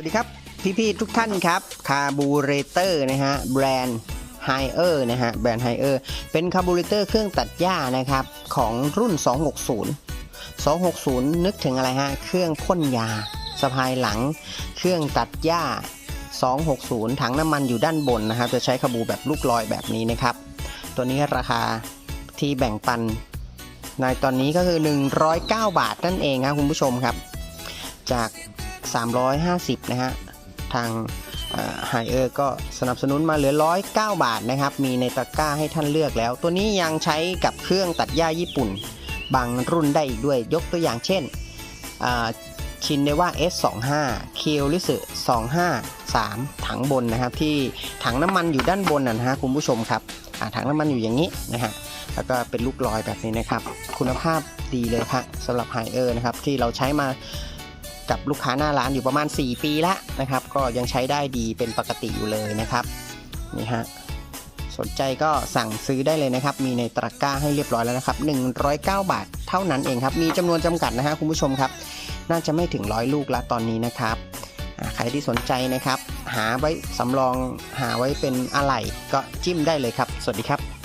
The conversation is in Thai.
สวัสดีครับ พี่ ๆ ทุกท่านครับคาบูเรเตอร์นะฮะแบรนด์ไฮเออร์นะฮะแบรนด์ไฮเออร์เป็นคาบูเรเตอร์เครื่องตัดหญ้านะครับ ของรุ่น 260 260 นึกถึงอะไรฮะ เครื่องพ่นยาสะพายหลัง เครื่องตัดหญ้า 260 ถังน้ำมันอยู่ด้านบนนะครับ จะใช้คาบูแบบลูกลอยแบบนี้นะครับ ตัวนี้ราคาที่แบ่งปันในตอนนี้ก็คือ 109 บาทนั่นเองครับคุณผู้ชมครับ จาก 350 นะฮะ ทางไฮเออร์ก็สนับสนุนมาเหลือ 109 บาทนะครับ มีในตะกร้าให้ท่านเลือกแล้ว ตัวนี้ยังใช้กับเครื่องตัดหญ้าญี่ปุ่น บางรุ่นได้อีกด้วย ยกตัวอย่างเช่นชินเนว่า S25 เคียวลิสึ253 ถังบนนะครับ ที่ถังน้ำมันอยู่ด้านบนนะฮะคุณผู้ชมครับถังน้ำมันอยู่อย่างนี้นะฮะแล้วก็เป็นลูกลอยแบบนี้นะครับ คุณภาพดีเลยครับสำหรับไฮเออร์นะครับ ที่เราใช้มา กับลูกค้าหน้าร้านอยู่ประมาณ 4 ปีแล้วนะครับ ก็ยังใช้ได้ดีเป็นปกติอยู่เลยนะครับนี่ฮะสนใจก็สั่งซื้อได้เลยนะครับ มีในตะกร้าให้เรียบร้อยแล้วนะครับ 109 บาทเท่านั้นเองครับ มีจำนวนจำกัดนะฮะคุณผู้ชมครับ น่าจะไม่ถึงร้อยลูกล้วตอนนี้นะครับใครที่สนใจนะครับ หาไว้สำรองหาไว้เป็นอะไหล่ก็จิ้มได้เลยครับ สวัสดีครับ